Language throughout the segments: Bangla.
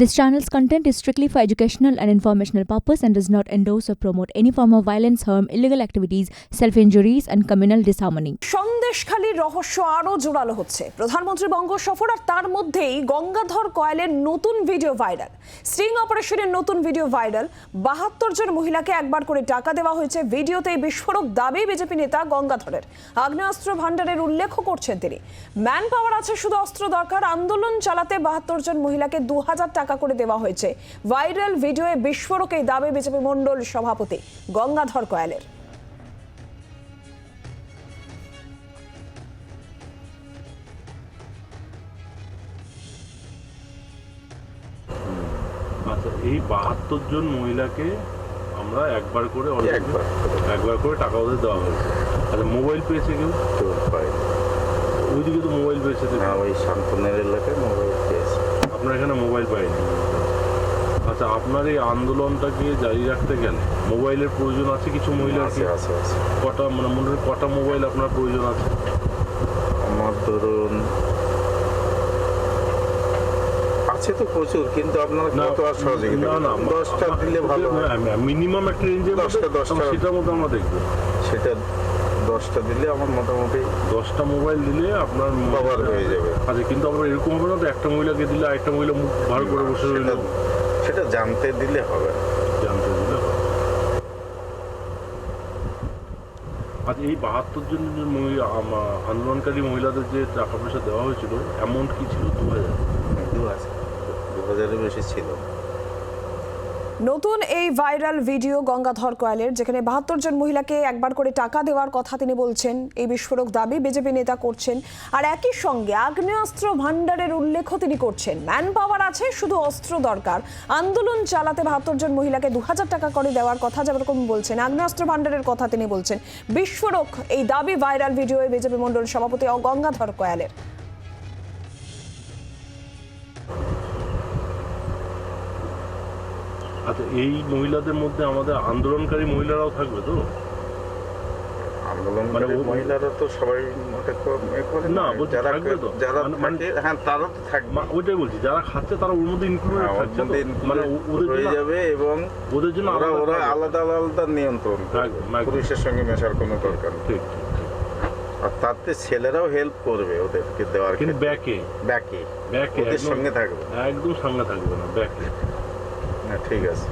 This channel's content is strictly for educational and informational purpose and does not endorse or promote any form of violence, harm, illegal activities, self-injuries and communal disharmony. সন্দেশখালীর রহস্য আরও জোরালো হচ্ছে। প্রধানমন্ত্রী বঙ্গ সফর আর তার মধ্যেই গঙ্গাধর কয়েলের নতুন ভিডিও ভাইরাল। স্টিং অপারেশনের নতুন ভিডিও ভাইরাল। বাহাত্তর জন মহিলাকে একবার করে টাকা দেওয়া হয়েছে। ভিডিওতে বিস্ফোরক দাবি বিজেপি নেতা গঙ্গাধরের। আগ্নেয়াস্ত্র ভাণ্ডারের উল্লেখও করছেন তিনি। ম্যান পাওয়ার আছে শুধু অস্ত্র দরকার। আন্দোলন চালাতে বাহাত্তর জন মহিলাকে দু হাজার টাকা করে দেওয়া হয়েছে। ভাইরাল ভিডিওয়ে বিস্ফোরক এই দাবি বিজেপি মণ্ডল সভাপতি গঙ্গাধর কয়ালের। আচ্ছা এই বাহাত্তর জন মহিলাকে আমরা একবার করে একবার। একবার করে টাকা ওদের দেওয়া হয়েছে। আচ্ছা মোবাইল পেয়েছে কেউ? ওইদিকে তো মোবাইল পেয়েছে। না ওই শান্তনের এলাকায় মোবাইল পেয়েছে। আপনার এখানে মোবাইল পাইনি আচ্ছা আপনার এই আন্দোলনটাকে জারি রাখতে গেলে মোবাইলের প্রয়োজন আছে কিছু মহিলার আছে আছে আছে কটা মানে মনে হয় কটা মোবাইল আপনার প্রয়োজন আছে আমার ধরুন আছে তো প্রচুর কিন্তু আপনারা কত আর সহযোগিতা না না? দশটা দিলে ভালো হয়। মিনিমাম একটা রেঞ্জের দশটা, দশটা। সেটার মধ্যে আমরা দেখব সেটা দশটা দিলে আমার মোটামুটি দশটা মোবাইল দিলে আপনার Cover হয়ে যাবে। আচ্ছা কিন্তু আবার এরকম হবে না তো একটা মহিলাকে দিলে আরেকটা মহিলা মুখ ভার করে বসে রইল। সেটা জানতে দিলে হবে। জানতে দিলে। আচ্ছা এই বাহাত্তর জন যে মহিলা আন্দোলনকারী মহিলাদের যে টাকা পয়সা দেওয়া হয়েছিল অ্যামাউন্ট কি ছিল? দু হাজার? দু আছে দু হাজারের বেশি ছিল। নতুন এই ভাইরাল ভিডিও গঙ্গাধর কয়ালের, যেখানে বাহাত্তর জন মহিলাকে একবার করে টাকা দেওয়ার কথা তিনি বলছেন, এই বিস্ফোরক দাবি বিজেপি নেতা করছেন। আর একই সঙ্গে আগ্নেয়াস্ত্র ভাণ্ডারের উল্লেখও তিনি করছেন। ম্যান পাওয়ার আছে, শুধু অস্ত্র দরকার। আন্দোলন চালাতে বাহাত্তর জন মহিলাকে দু হাজার টাকা করে দেওয়ার কথা যেরকম বলছেন, আগ্নেয়াস্ত্র ভাণ্ডারের কথা তিনি বলছেন। বিস্ফোরক, এই দাবি ভাইরাল ভিডিওয়ে বিজেপি মণ্ডল সভাপতি গঙ্গাধর কয়ালের। এই মহিলাদের মধ্যে আমাদের আন্দোলনকারী মহিলারাও থাকবে তো? আন্দোলন মানে মানে মহিলারা তো সবাই মোটে কো- এ করে না, না যারা যারা মানে- মানে- হ্যাঁ তারা তো থাকবে। ওইটাই বলছি যারা খাচ্ছে তারা ওর মধ্যে ইনক্লুড হ্যাঁ, থাকছে মানে ওদের হয়ে জন্য যাবে এবং ওদের জন্য ওরা আলাদা ওরা আলাদা আলাদা নিয়ন্ত্রণ সঙ্গে মেশার কোনো দরকার ঠিক। আর তাতে ছেলেরাও হেল্প করবে ওদেরকে দেওয়ার কিন্তু ব্যাকে ব্যাকে ব্যাকে ওদের সঙ্গে থাকবে। একদম সঙ্গে থাকবে না ব্যাকে হ্যাঁ ঠিক আছে।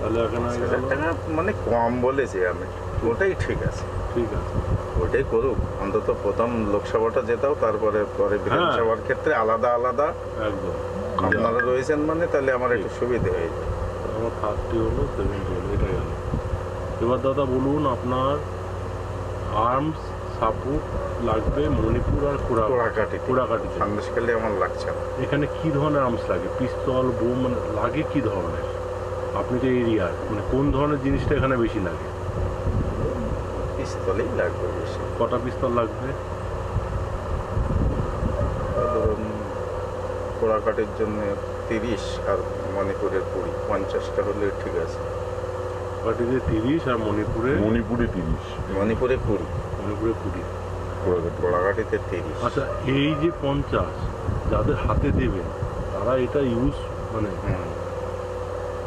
তাহলে এখানে হয়ে। টাকা মানে কম বলেছি আমি। ওটাই ঠিক আছে। ঠিক আছে। ওটাই করুক। অন্তত প্রথম লোকসভাটা যেতাও তারপরে পরে বিধানসভার ক্ষেত্রে আলাদা আলাদা। একদম। আপনারা রয়েছেন মানে তাহলে আমার একটু সুবিধে হয়ে যাবে। আমার থার্টি হলো সেভেন্টি হলো এটা গেল এবার দাদা বলুন আপনার আর্মস সাপোর্ট লাগবে মণিপুর আর কুড়া কোড়াকাটি কুড়াকাটি সন্দেশকালে আমার লাগছে না। এখানে কি ধরনের আর্মস লাগে? পিস্তল বোম মানে লাগে কি ধরনের? আপনি যে এরিয়ার মানে কোন ধরনের জিনিসটা এখানে বেশি লাগে? পিস্তলেই লাগবে বেশি। কটা পিস্তল লাগবে? কোড়াকাটির জন্য তিরিশ আর মণিপুরের কুড়ি পঞ্চাশটা হলে ঠিক আছে। কাটিতে তিরিশ আর মণিপুরে? মণিপুরে তিরিশ। মণিপুরে কুড়ি। মণিপুরে কুড়ি। কোড়াকাটিতে তিরিশ। আচ্ছা এই যে পঞ্চাশ যাদের হাতে দেবেন তারা এটা ইউজ মানে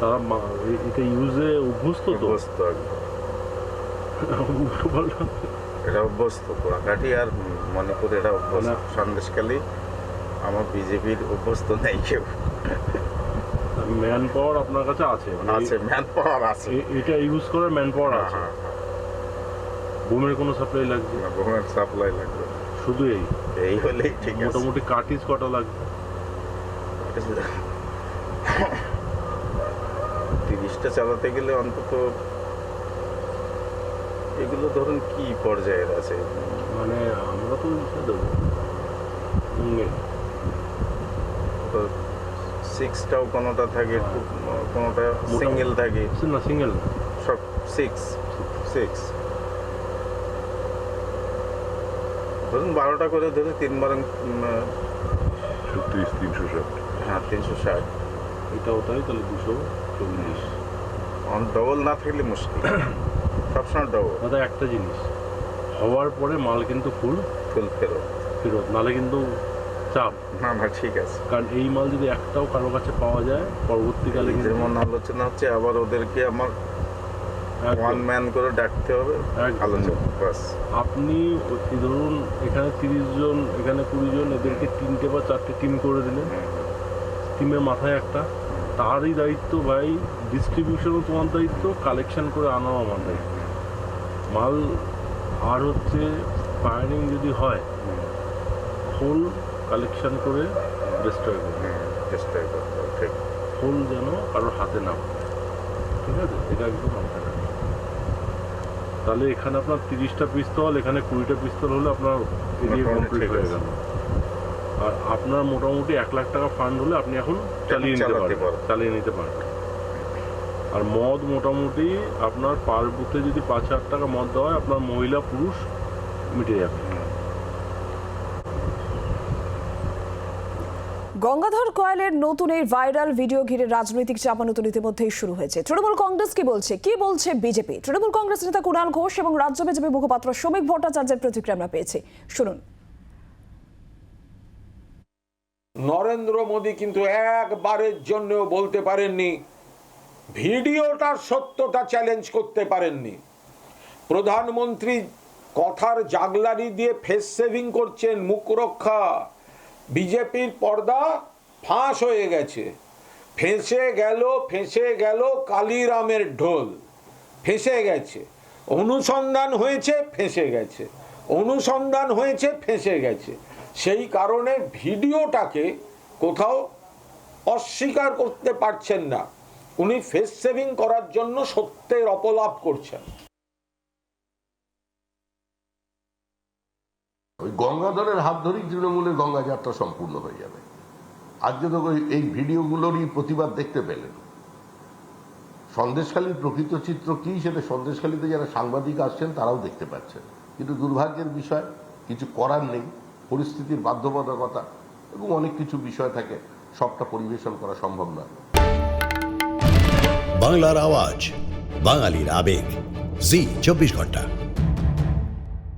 তারা মা- এটা ইউজে অভ্যস্ত তো? অভ্যস্ত একদম। এটা অভ্যস্ত। কোড়াকাটি আর মণিপুর এটা অভ্যস্ত। না। সন্দেশকালী আমার বিজেপির অভ্যস্ত নেই কেউ। ম্যান পাওয়ার আপনার কাছে আছে? মানে আছে ম্যান পাওয়ার আছে এটা ইউজ করার ম্যান পাওয়ার হ্যাঁ, আছে? হ্যাঁ, বোমের কোনো সাপ্লাই লাগবে হ্যাঁ। গভর্নমেন্ট সাপ্লাই লাগবে শুধু এই? এই হলেই ঠিক আছে। মোটামুটি কাটিজ কটা লাগবে? তিরিশটা চালাতে গেলে অন্তত এগুলো ধরুন কি পর্যায়ের আছে? মানে আমরা তো ইসে দেবো। সিক্সটাও কোনোটা থাকে কোনোটা সিঙ্গেল থাকে। না সিঙ্গেল সব সিক্স সিক্স ধরুন বারোটা করে ধরে তিন বারং ছত্রিশ তিনশো ষাট। হ্যাঁ তিনশো ষাট। এটা ওটাই তাহলে দুশো চল্লিশ। অন ডবল না থাকলে মুশকিল। সবসময় ডবল দাদা একটা জিনিস। হওয়ার পরে মাল কিন্তু ফুল ফুল ফেরত। ফেরত। নালে কিন্তু চাপ? না না ঠিক আছে। কারণ এই মাল যদি একটাও কারও কাছে পাওয়া যায় পরবর্তীকালে যেমন আলোচনা হচ্ছে আবার ওদেরকে আমার। ওয়ান ম্যান করে ডাকতে হবে। আলোচনা বাস আপনি ধরুন এখানে তিরিশ জন এখানে কুড়ি জন এদেরকে তিনটে বা চারটে টিম করে দিলেন। টিমের মাথায় একটা। তারই দায়িত্ব ভাই ডিস্ট্রিবিউশনও তোমার দায়িত্ব কালেকশন করে আনাও আমার দায়িত্ব। মাল আর হচ্ছে ফায়ারিং যদি হয় হোল কালেকশন করে ডিস্ট্রয় করবে। করতে হবে, ঠিক হোল যেন কারোর হাতে না ঠিক আছে? এটা একদম রাখবেন। তাহলে এখানে আপনার তিরিশটা পিস্তল এখানে কুড়িটা পিস্তল হলে আপনার এরিয়া কমপ্লিট হয়ে গেল। আর আপনার মোটামুটি এক লাখ টাকা ফান্ড হলে আপনি এখন চালিয়ে নিতে পারবেন। চালিয়ে নিতে পারবেন। আর মদ মোটামুটি আপনার পার বুথে যদি পাঁচ হাজার টাকা মদ দেওয়া হয় আপনার মহিলা পুরুষ মিটে যাবে। গঙ্গাধর কয়েলের নতুন এই ভাইরাল ভিডিও ঘিরে রাজনৈতিক চাপানুতন ইতিমধ্যেই শুরু হয়েছে। তৃণমূল কংগ্রেস কি বলছে? কি বলছে বিজেপি? তৃণমূল কংগ্রেস নেতা কুণাল ঘোষ এবং রাজ্য বিজেপি মুখপাত্র শ্রমিক ভট্টাচার্যের প্রতিক্রিয়া আমরা পেয়েছি। শুনুন। নরেন্দ্র মোদী কিন্তু একবারের জন্য বলতে পারেননি ভিডিওটার সত্যতা চ্যালেঞ্জ করতে পারেননি। প্রধানমন্ত্রী কথার জাগলারি দিয়ে ফেস সেভিং করছেন মুখ রক্ষা। বিজেপির পর্দা ফাঁস হয়ে গেছে। ফেঁসে গেল ফেঁসে গেল কালিরামের ঢোল। ফেঁসে গেছে। অনুসন্ধান হয়েছে, ফেঁসে গেছে। অনুসন্ধান হয়েছে, ফেঁসে গেছে। সেই কারণে ভিডিওটাকে কোথাও অস্বীকার করতে পারছেন না। উনি ফেস সেভিং করার জন্য সত্যের অপলাপ করছেন। গঙ্গাধরের হাত ধরেই তৃণমূলের গঙ্গা যাত্রা সম্পূর্ণ হয়ে যাবে। আজকে তো এই ভিডিওগুলোরই প্রতিবাদ দেখতে পেলেন। সন্দেশখালীর প্রকৃত চিত্র কি? সেটা সন্দেশখালীতে যারা সাংবাদিক আসছেন, তারাও দেখতে পাচ্ছেন। কিন্তু দুর্ভাগ্যের বিষয়, কিছু করার নেই। পরিস্থিতির বাধ্যবাধকতা এবং অনেক কিছু বিষয় থাকে, সবটা পরিবেশন করা সম্ভব নয়। বাংলার আওয়াজ, বাঙালির আবেগ। জি, চব্বিশ ঘণ্টা।